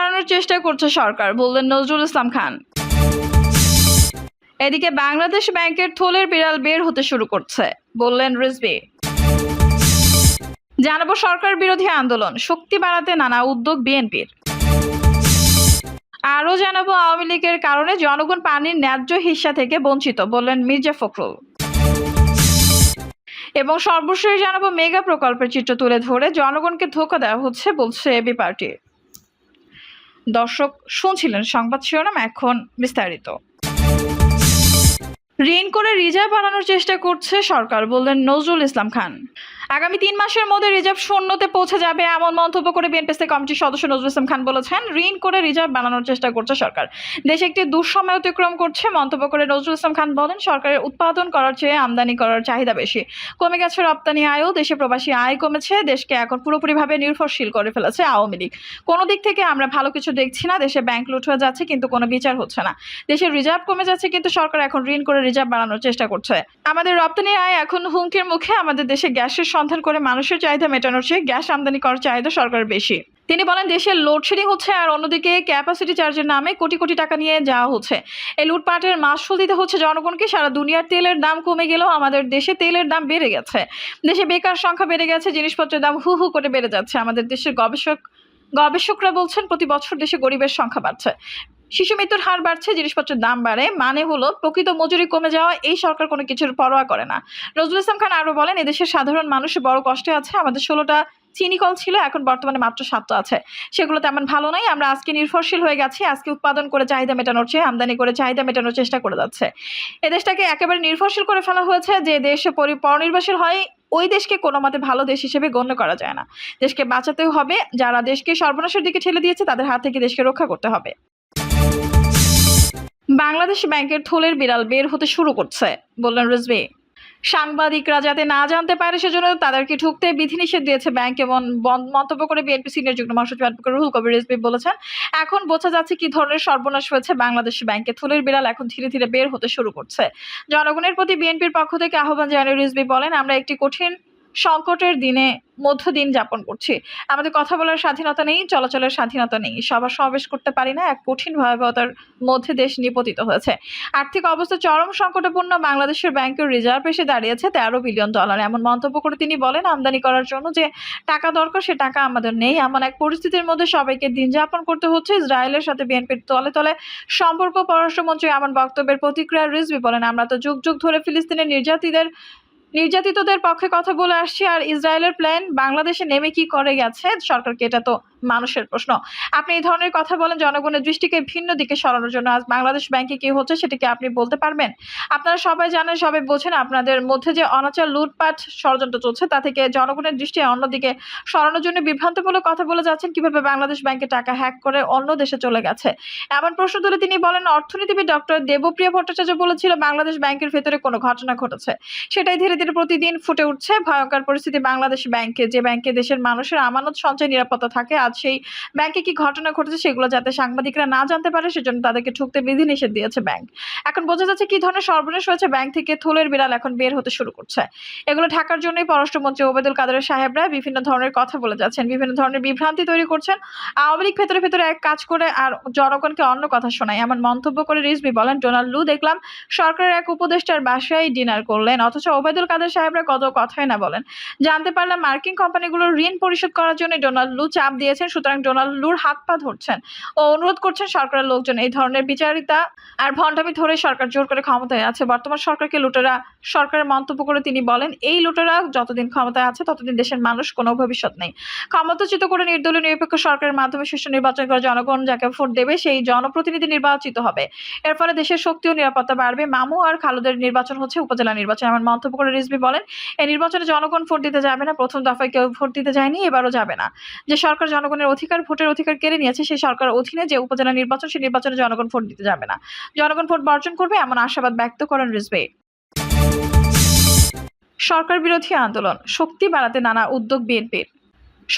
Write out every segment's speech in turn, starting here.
বাড়ানোর চেষ্টা করছে সরকার, বললেন নজরুল ইসলাম খান। এদিকে বাংলাদেশ ব্যাংকের থলের বিড়াল বের হতে শুরু করছে, বললেন রিজভি। জানাব সরকার বিরোধী আন্দোলন, শক্তি বাড়াতে নানা উদ্যোগ বিএনপির। আরও জানাব আওয়ামী লীগের কারণে জনগণ পানির ন্যায্য হিস্সা থেকে বঞ্চিত, বললেন মির্জা ফখরুল। এবং সর্বশেষ জানাব মেগা প্রকল্পের চিত্র তুলে ধরে জনগণকে ধোকা দেওয়া হচ্ছে, বলছে এবি পার্টি। দর্শক শুনছিলেন সংবাদ শিরোনাম এখন বিস্তারিত। ঋণ করে রিজার্ভ বাড়ানোর চেষ্টা করছে সরকার, বললেন নজরুল ইসলাম খান। আগামী তিন মাসের মধ্যে রিজার্ভ শূন্যতে পৌঁছে যাবে এমন মন্তব্য করে বিএনপিসি কমিটির সদস্য নজরুল ইসলাম খান বলেছেন, ঋণ করে রিজার্ভ বানানোর চেষ্টা করছে সরকার। দেশে একটি দুঃসময় অতিক্রম করছে, মন্তব্য করে নজরুল ইসলাম খান বলেন, সরকারের উৎপাদন করার চেয়ে আমদানি করার চাহিদা বেশি। কমে গেছে রপ্তানি আয়ও, দেশে প্রবাসী আয় কমেছে, দেশকে এখন পুরোপুরিভাবে নির্ভরশীল করে ফেলেছে আওয়ামী লীগ। কোনো দিক থেকে আমরা ভালো কিছু দেখছি না, দেশে ব্যাংক লুট হয়ে যাচ্ছে, কিন্তু কোনো বিচার হচ্ছে না। দেশের রিজার্ভ কমে যাচ্ছে, কিন্তু সরকার এখন ঋণ করে রিজার্ভ বাড়ানোর চেষ্টা করছে। আমাদের রপ্তানি আয় এখন হুমকির মুখে, আমাদের দেশে গ্যাসের সন্ধান করে মানুষের চাহিদা মেটানোর চেয়ে গ্যাস আমদানি করার চাহিদা সরকারের বেশি। তিনি বলেন, দেশের লোডশেডিং হচ্ছে আর অন্যদিকে ক্যাপাসিটি চার্জের নামে কোটি কোটি টাকা নিয়ে যাওয়া হচ্ছে। এই লুটপাটের মাসুল দিতে হচ্ছে জনগণকে। সারা দুনিয়ার তেলের দাম কমে গেলেও আমাদের দেশে তেলের দাম বেড়ে গেছে। দেশে বেকার সংখ্যা বেড়ে গেছে, জিনিসপত্রের দাম হু হু করে বেড়ে যাচ্ছে। আমাদের দেশের গবেষক গবেষকরা বলছেন, প্রতি বছর দেশে গরিবের সংখ্যা বাড়ছে। শিশু মৃত্যুর হার বাড়ছে, জিনিসপত্রের দাম বাড়ে। মানে হলো, প্রকৃত মজুরি কমে যাওয়া, এই সরকার কোনো কিছুর পরোয়া করে না। নজরুল ইসলাম খান আরও বলেন, এদেশের সাধারণ মানুষ বড় কষ্টে আছে। আমাদের ষোলোটা চিনি কল ছিল, এখন বর্তমানে মাত্র সাতটা আছে। সেগুলো তেমন ভালো নয়। আমরা আজকে নির্ভরশীল হয়ে গেছি। আজকে উৎপাদন করে চাহিদা মেটানোর চেয়ে, আমদানি করে চাহিদা মেটানোর চেষ্টা করে যাচ্ছে। এ দেশটাকে একেবারে নির্ভরশীল করে ফেলা হয়েছে যে দেশে পরি, পরনির্ভরশীল হয়। ওই দেশকে কোনো মতে ভালো দেশ হিসেবে গণ্য করা যায় না। দেশকে বাঁচাতেও হবে, যারা দেশকে সর্বনাশের দিকে ঠেলে দিয়েছে, তাদের হাত থেকে দেশকে রক্ষা করতে হবে। বাংলাদেশ ব্যাংকের থলের বিড়াল বের হতে শুরু করছে, বললেন রিজভি। সাংবাদিকরা যাতে না জানতে পারে সেজন্য তাদেরকে ঢুকতে বিধিনিষেধ দিয়েছে ব্যাংক এবং মন্তব্য করে বিএনপি সিনিয়র যুগ্ম মহাসচিব অ্যাডভোকেট রুহুল কবির রেজবি বলেছেন, এখন বোঝা যাচ্ছে কি ধরনের সর্বনাশ হয়েছে বাংলাদেশ ব্যাংকে। থলের বিড়াল এখন ধীরে ধীরে বের হতে শুরু করছে। জনগণের প্রতি বিএনপির পক্ষ থেকে আহ্বান জানিয়ে রিজবি বলেন, আমরা একটি কঠিন সংকটের দিনে মধ্য দিন যাপন করছি। আমাদের কথা বলার স্বাধীনতা নেই, চলাচলের স্বাধীনতা নেই। সভা সমাবেশ করতে পারি না, এক কঠিন ভয়াবহতার মধ্যে দেশ নিপতিত হয়েছে। আর্থিক অবস্থা চরম সংকটপূর্ণ, বাংলাদেশের ব্যাংকের রিজার্ভ এসে দাঁড়িয়েছে তেরো বিলিয়ন ডলার। এমন মন্তব্য করে তিনি বলেন, আমদানি করার জন্য যে টাকা দরকার, সে টাকা আমাদের নেই। এমন এক পরিস্থিতির মধ্যে সবাইকে দিন যাপন করতে হচ্ছে। ইসরায়েলের সাথে বিএনপির তলে তলে সম্পর্ক, পররাষ্ট্রমন্ত্রী এমন বক্তব্যের প্রতিক্রিয়া রিজভি বলেন, আমরা তো যুগ যুগ ধরে ফিলিস্তিনের নির্যাতিতদের নির্যাতিতদের পক্ষে কথা বলে আসছি, আর ইসরায়েলের প্ল্যান বাংলাদেশে নেমে কি করে গেছে সরকারকে? এটা তো মানুষের প্রশ্ন। আপনি এই ধরনের কথা বলেন, জনগণের দৃষ্টিকে ভিন্ন দিকে সরানোর জন্য আজ বাংলাদেশ ব্যাংকে কি হচ্ছে সেটা কি আপনি বলতে পারবেন? আপনারা সবাই জানেন, সবাই বোঝেন, আপনাদের মধ্যে যে অনাচার, লুটপাট ষড়যন্ত্র চলছে, তা থেকে জনগণের দৃষ্টি অন্যদিকে সরানোর জন্য বিভ্রান্তমূলক কথা বলে যাচ্ছেন, কীভাবে বাংলাদেশ ব্যাংকে টাকা হ্যাক করে অন্য দেশে চলে গেছে। এমন প্রশ্ন তুলে তিনি বলেন, অর্থনীতিবিদ ডক্টর দেবপ্রিয় ভট্টাচার্য বলেছিল, বাংলাদেশ ব্যাংকের ভেতরে কোনো ঘটনা ঘটেছে। সেটাই ধীরে ধীরে প্রতিদিন ফুটে উঠছে, ভয়ঙ্কর পরিস্থিতি বাংলাদেশ ব্যাংকে। যে ব্যাংকে দেশের মানুষের আমানত সঞ্চয় নিরাপত্তা থাকে আজ সেই ব্যাংকে কি ঘটনা ঘটেছে সেগুলো যাতে সাংবাদিকরা না জানতে পারে, সেজন্য তাদেরকে ঠুকতে বিধিনিষেধ দিয়েছে ব্যাংক এখন বোঝা যাচ্ছে কি ধরনের সর্বনাশ হয়েছে ব্যাংক থেকে থুলের বিড়াল এখন বের হতে শুরু করছে। এগুলো ঢাকার জন্যই পররাষ্ট্রমন্ত্রী ওবেদুল কাদের সাহেবরা বিভিন্ন ধরনের কথা বলে যাচ্ছেন, বিভিন্ন ধরনের বিভ্রান্তি তৈরি করছেন। আওয়ামী লীগ ভেতরে ভেতরে এক কাজ করে আর জনগণকে অন্য কথা শোনায়। এমন মন্তব্য করে রিজবি বলেন, ডোনাল্ড লু, দেখলাম সরকারের এক উপদেষ্টার বাসায় ডিনার করলেন, অথচ ওবেদুল কাদের সাহেবরা কত কথাই না বলেন। জানতে পারলাম মার্কিন কোম্পানিগুলোর ঋণ পরিশোধ করার জন্য ডোনাল্ড লু চাপ দিয়েছেন সুতরাং ডোনাল্ড হাত পা ধরছেন ও অনুরোধ করছেন সরকারের লোকজন এই ধরনের বিচারিতা আর ভণ্ডামি ধরে সরকার জোর করে ক্ষমতায় আছে। বর্তমান সরকারকে লুটেরা সরকারের মন্তব্য করে তিনি বলেন, এই লুটেরা যতদিন ক্ষমতায় আছে, ততদিন দেশের মানুষ কোনো ভবিষ্যৎ নেই। ক্ষমতাচ্যুত করে নির্দলীয় নিরপেক্ষ সরকারের মাধ্যমে সুষ্ঠু নির্বাচন করে জনগণ যাকে ভোট দেবে, সেই জনপ্রতিনিধি নির্বাচিত হবে। এর ফলে দেশের শক্তি ও নিরাপত্তা বাড়বে। মামু আর খালুদের নির্বাচন হচ্ছে উপজেলা নির্বাচন। এমন মন্তব্য করে রিজবি বলেন এই নির্বাচনে জনগণ ভোট দিতে যাবে না। প্রথম দফায় কেউ ভোট দিতে যায়নি, এবারও যাবে না। যে সরকার জনগণের অধিকার, ভোটের অধিকার কেড়ে নিয়েছে সেই সরকার অধীনে যে উপজেলা নির্বাচন, সেই নির্বাচনে জনগণ ভোট দিতে যাবে না। জনগণ ভোট বর্জন করবে এমন আশাবাদ ব্যক্ত করেন রিজবে সরকার বিরোধী আন্দোলন, শক্তি বাড়াতে নানা উদ্যোগ বিএনপির।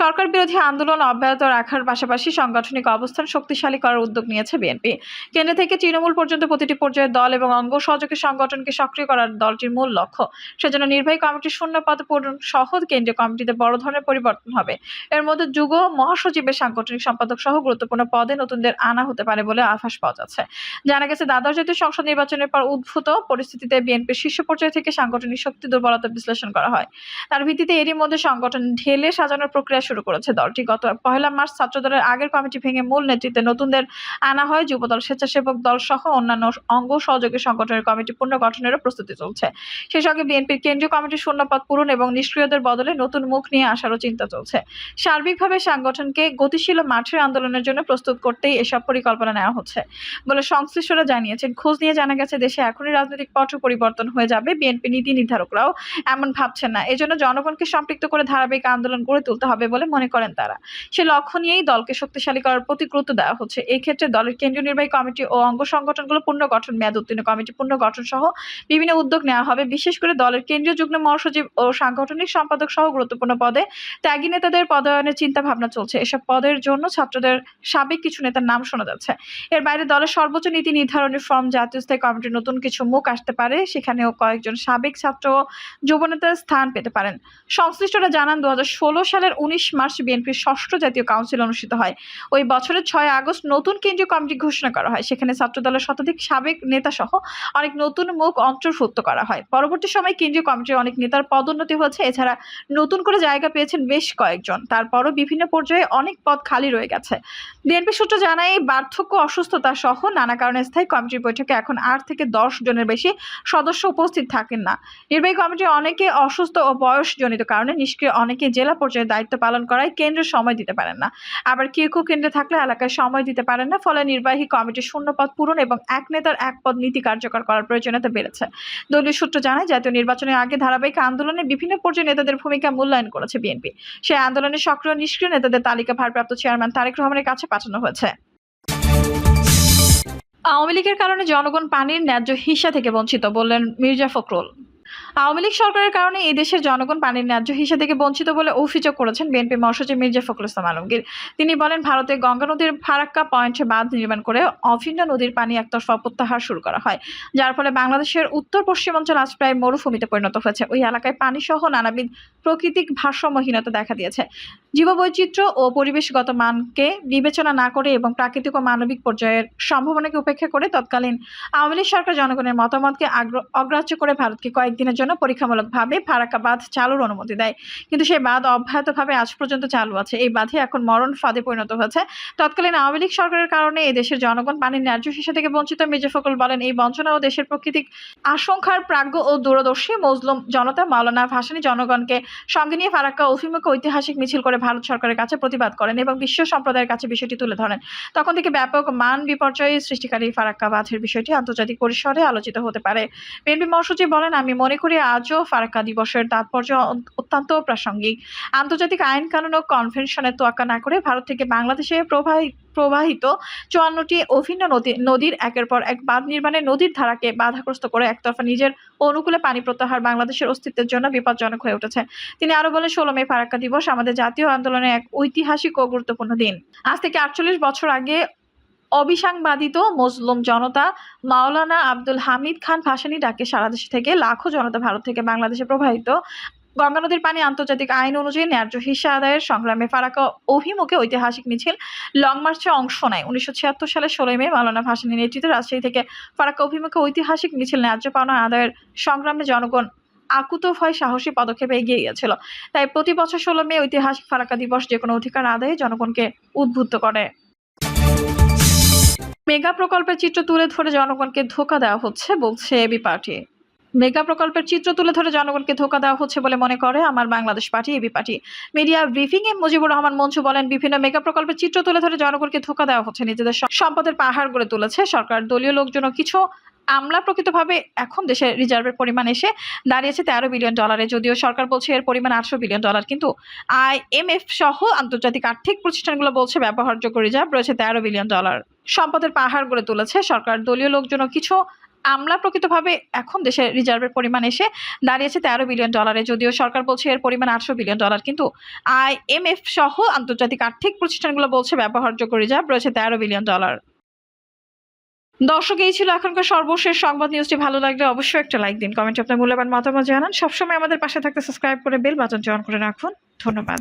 সরকার বিরোধী আন্দোলন অব্যাহত রাখার পাশাপাশি সাংগঠনিক অবস্থান শক্তিশালী করার উদ্যোগ নিয়েছে বিএনপি। কেন্দ্র থেকে তৃণমূল পর্যন্ত প্রতিটি পর্যায়ে দল এবং অঙ্গ সহযোগী সংগঠনকে সক্রিয় করার দলটির মূল লক্ষ্য। সেজন্য নির্বাহী কমিটির শূন্য পদ পূরণ সহ কেন্দ্রীয় কমিটিতে বড় ধরনের পরিবর্তন হবে। এর মধ্যে যুগ মহাসচিবের সাংগঠনিক সম্পাদক সহ গুরুত্বপূর্ণ পদে নতুনদের আনা হতে পারে বলে আভাস পাওয়া যাচ্ছে জানা গেছে, দ্বাদশ জাতীয় সংসদ নির্বাচনের পর উদ্ভূত পরিস্থিতিতে বিএনপির শীর্ষ পর্যায় থেকে সাংগঠনিক শক্তি দুর্বলতা বিশ্লেষণ করা হয়। তার ভিত্তিতে এরই মধ্যে সংগঠন ঢেলে সাজানোর প্রক্রিয়া শুরু করেছে দলটি। গত পহেলা মার্চ ছাত্রদলের আগের কমিটি ভেঙে মূল নেতৃত্বে নতুনদের আনা হয়। যুবদল, স্বেচ্ছাসেবক দল সহ অন্যান্য অঙ্গ সহযোগী সংগঠনের কমিটি পুনর্গঠনেরও প্রস্তুতি চলছে। সেই সঙ্গে বিএনপির কেন্দ্রীয় কমিটির শূন্যপদ পূরণ এবং নিষ্ক্রিয়দের বদলে নতুন মুখ নিয়ে আসারও চিন্তা চলছে। সার্বিকভাবে সংগঠনকে গতিশীল মাঠের আন্দোলনের জন্য প্রস্তুত করতেই এসব পরিকল্পনা নেওয়া হচ্ছে বলে সংশ্লিষ্টরা জানিয়েছেন। খোঁজ নিয়ে জানা গেছে, দেশে এখনই রাজনৈতিক পট পরিবর্তন হয়ে যাবে। বিএনপি নীতি নির্ধারকরাও এমন ভাবছেন না। এজন্য জনগণকে সম্পৃক্ত করে ধারাবাহিক আন্দোলন গড়ে তুলতে হবে বলে মনে করেন তারা। সে লক্ষ্য নিয়েই দলকে শক্তিশালী করার প্রতি গুরুত্ব দেওয়া হচ্ছে। এই ক্ষেত্রে দলের কেন্দ্রীয় নির্বাহী কমিটি ও অঙ্গ সংগঠনগুলো পুনর্গঠন, মেয়াদ উত্তীর্ণ কমিটি পুনর্গঠন সহ বিভিন্ন উদ্যোগ নেওয়া হবে। বিশেষ করে দলের কেন্দ্রীয় যুগ্ম মহাসচিব ও সাংগঠনিক সম্পাদক সহ গুরুত্বপূর্ণ পদে ত্যাগী নেতাদের পদায়নের চিন্তা ভাবনা চলছে। এসব পদের জন্য ছাত্রদের সাবেক কিছু নেতার নাম শোনা যাচ্ছে। এর বাইরে দলের সর্বোচ্চ নীতি নির্ধারণের ফর্ম জাতীয় স্থায়ী কমিটির নতুন কিছু মুখ আসতে পারে। সেখানেও কয়েকজন সাবেক ছাত্র যুবনেতার স্থান পেতে পারেন। সংশ্লিষ্টরা জানান দু হাজার ষোলো সালের উনিশ মার্চ বিএনপির ষষ্ঠ জাতীয় কাউন্সিল অনুষ্ঠিত হয়। ওই বছরের ছয় আগস্ট নতুন কেন্দ্রীয় কমিটি ঘোষণা করা হয়। সেখানে ছাত্র দলের শতাধিক সাবেক নেতা সহ অনেক নতুন মুখ অন্তর্ভুক্ত করা হয়। পরবর্তী সময় কেন্দ্রীয় কমিটির অনেক নেতার পদোন্নতি হয়েছে। এছাড়া নতুন করে জায়গা পেয়েছেন বেশ কয়েকজন। তারপরও বিভিন্ন পর্যায়ে অনেক পদ খালি রয়ে গেছে। বিএনপি সূত্র জানায়, বার্ধক্য, অসুস্থতা সহ নানা কারণে স্থায়ী কমিটির বৈঠকে এখন আট থেকে দশ জনের বেশি সদস্য উপস্থিত থাকেন না। নির্বাহী কমিটির অনেকে অসুস্থ ও বয়সজনিত কারণে নিষ্ক্রিয় অনেকে জেলা পর্যায়ে দায়িত্ব পালন করায় কেন্দ্র সময় দিতে পারেন না। আবার কেউ কেন্দ্রে থাকলে এলাকায় সময় দিতে পারেন না, ফলে নির্বাহী কমিটির শূন্য পদ পূরণ এবং এক নেতার এক পদ নীতি কার্যকর করার প্রয়োজনীয়তা বেড়েছে। দলীয় সূত্র জানায়, জাতীয় নির্বাচনের আগে ধারাবাহিক আন্দোলনে বিভিন্ন পর্যায়ে নেতাদের ভূমিকা মূল্যায়ন করেছে বিএনপি। সেই আন্দোলনে সক্রিয় নিষ্ক্রিয় নেতাদের তালিকা ভারপ্রাপ্ত চেয়ারম্যান তারেক রহমানের কাছে পাঠানো হয়েছে। আওয়ামী লীগের কারণে জনগণ পানির ন্যায্য হিসা থেকে বঞ্চিত, বললেন মির্জা ফখরুল। আওয়ামী লীগ সরকারের কারণে এই দেশের জনগণ পানির ন্যায্য হিসা থেকে বঞ্চিত বলে অভিযোগ করেছেন বিএনপি মহাসচিব মির্জা ফখরুল ইসলাম আলমগীর। তিনি বলেন, ভারতে গঙ্গা নদীর ফারাক্কা পয়েন্টে বাঁধ নির্মাণ করে অভিন্ন নদীর পানি একতরফা প্রত্যাহার শুরু করা হয়। যার ফলে বাংলাদেশের উত্তর পশ্চিমাঞ্চল আজ প্রায় মরুভূমিতে পরিণত হয়েছে। ওই এলাকায় পানি সহ নানাবিধ প্রাকৃতিক ভারসাম্যহীনতা দেখা দিয়েছে। জীববৈচিত্র্য ও পরিবেশগত মানকে বিবেচনা না করে এবং প্রাকৃতিক ও মানবিক পর্যায়ের সম্ভাবনাকে উপেক্ষা করে তৎকালীন আওয়ামী লীগ সরকার জনগণের মতামতকে অগ্রাহ্য করে ভারতকে কয়েকদিনের জন্য পরীক্ষামূলকভাবে ফারাক্কা বাঁধ চালুর অনুমতি দেয়। কিন্তু সেই বাঁধ অব্যাহতভাবে আজ পর্যন্ত চালু আছে। এই বাঁধে এখন মরণ ফাঁদে পরিণত হয়েছে। তৎকালীন আওয়ামী লীগ সরকারের কারণে এই দেশের জনগণ পানির ন্যায্য হিসেবে থেকে বঞ্চিত। মির্জা ফখরুল বলেন, এই বঞ্চনা ও দেশের প্রকৃতিক আশঙ্কার প্রাজ্ঞ ও দূরদর্শী মজলুম জনতা। মাওলানা ভাসানী জনগণকে সঙ্গে নিয়ে ফারাক্কা অভিমুখে ঐতিহাসিক মিছিল করে ভারত সরকারের কাছে প্রতিবাদ করেন এবং বিশ্ব সম্প্রদায়ের কাছে বিষয়টি তুলে ধরেন। তখন থেকে ব্যাপক মান বিপর্যয় সৃষ্টিকারী ফারাক্কা বাঁধের বিষয়টি আন্তর্জাতিক পরিসরে আলোচিত হতে পারে। বিএনপি মহাসচিব বলেন, আমি মনে করি আজও ফারাক্কা দিবসের তাৎপর্য অত্যন্ত প্রাসঙ্গিক। আন্তর্জাতিক আইন কানুন ও কনভেনশনের তোয়াক্কা না করে ভারত থেকে বাংলাদেশে প্রবাহিত প্রবাহিত চুয়ান্নটি অভিন্ন নদী, নদীর একের পর এক বাঁধ নির্মাণে নদীর ধারাকে বাধাগ্রস্ত করে একতরফা নিজের অনুকূলে পানি প্রত্যাহার বাংলাদেশের অস্তিত্বের জন্য বিপজ্জনক হয়ে উঠেছে। তিনি আরও বলেন, ষোলো মে ফারাক্কা দিবস আমাদের জাতীয় আন্দোলনের এক ঐতিহাসিক ও গুরুত্বপূর্ণ দিন। আজ থেকে আটচল্লিশ বছর আগে অবিসাংবাদিত মজলুম জনতা মাওলানা আব্দুল হামিদ খান ভাসানী ডাকে সারা দেশ থেকে লাখো জনতা ভারত থেকে বাংলাদেশে প্রবাহিত। গঙ্গা নদীর পানি আন্তর্জাতিক আইন অনুযায়ী ন্যায্য হিসা আদায়ের সংগ্রামে ফারাকা অভিমুখে ঐতিহাসিক মিছিল লং মার্চে অংশ নেয়। উনিশশো ছিয়াত্তর সালের ষোলোই মে মাওলানা ভাসানী নেতৃত্বে রাজশাহী থেকে ফারাক্কা অভিমুখে ঐতিহাসিক মিছিল ন্যায্য পাওনা আদায়ের সংগ্রামে জনগণ আকুত ভয় সাহসী পদক্ষেপে এগিয়ে গিয়েছিল। তাই প্রতি বছর ষোলো মে ঐতিহাসিক ফারাক্কা দিবস যে কোনো অধিকার আদায়ে জনগণকে উদ্বুদ্ধ করে। মেগা প্রকল্পের চিত্র তুলে ধরে জনগণকে ধোকা দেওয়া হচ্ছে বলছে এবি পার্টি। মেগা প্রকল্পের চিত্র তুলে ধরে জনগণকে ধোকা দেওয়া হচ্ছে বলে মনে করে আমার Bangladesh party, AB party. Media briefing এ মুজিবুর রহমান মঞ্চু বলেন, বিভিন্ন মেগা প্রকল্পের চিত্র তুলে ধরে জনগণকে ধোকা দেওয়া হচ্ছে। নিজেদের সম্পদের পাহাড় গড়ে তুলেছে সরকার। দলীয় লোকজনও কিছু আমলা প্রকৃতভাবে এখন দেশে রিজার্ভের পরিমাণ এসে দাঁড়িয়েছে তেরো বিলিয়ন ডলারে। যদিও সরকার বলছে এর পরিমাণ আটশো বিলিয়ন ডলার, কিন্তু আইএমএফ সহ আন্তর্জাতিক আর্থিক প্রতিষ্ঠানগুলো বলছে ব্যবহারযোগ্য রিজার্ভ রয়েছে তেরো বিলিয়ন ডলার। সম্পদের পাহাড় গড়ে তুলেছে সরকার। দলীয় লোকজনও কিছু আমলা প্রকৃতভাবে এখন দেশের রিজার্ভের পরিমাণ এসে দাঁড়িয়েছে তেরো বিলিয়ন ডলারে যদিও সরকার বলছে এর পরিমাণ আটশো বিলিয়ন ডলার কিন্তু আইএমএফ সহ আন্তর্জাতিক আর্থিক প্রতিষ্ঠানগুলো বলছে ব্যবহারযোগ্য রিজার্ভ রয়েছে তেরো বিলিয়ন ডলার দর্শক, এই ছিল এখনকার সর্বশেষ সংবাদ নিউজটি। ভালো লাগলে অবশ্যই একটা লাইক দিন কমেন্টে আপনার মূল্যবান মতামত জানান। সবসময় আমাদের পাশে থাকতে সাবস্ক্রাইব করে বেল বাটনটি অন করে রাখুন। ধন্যবাদ।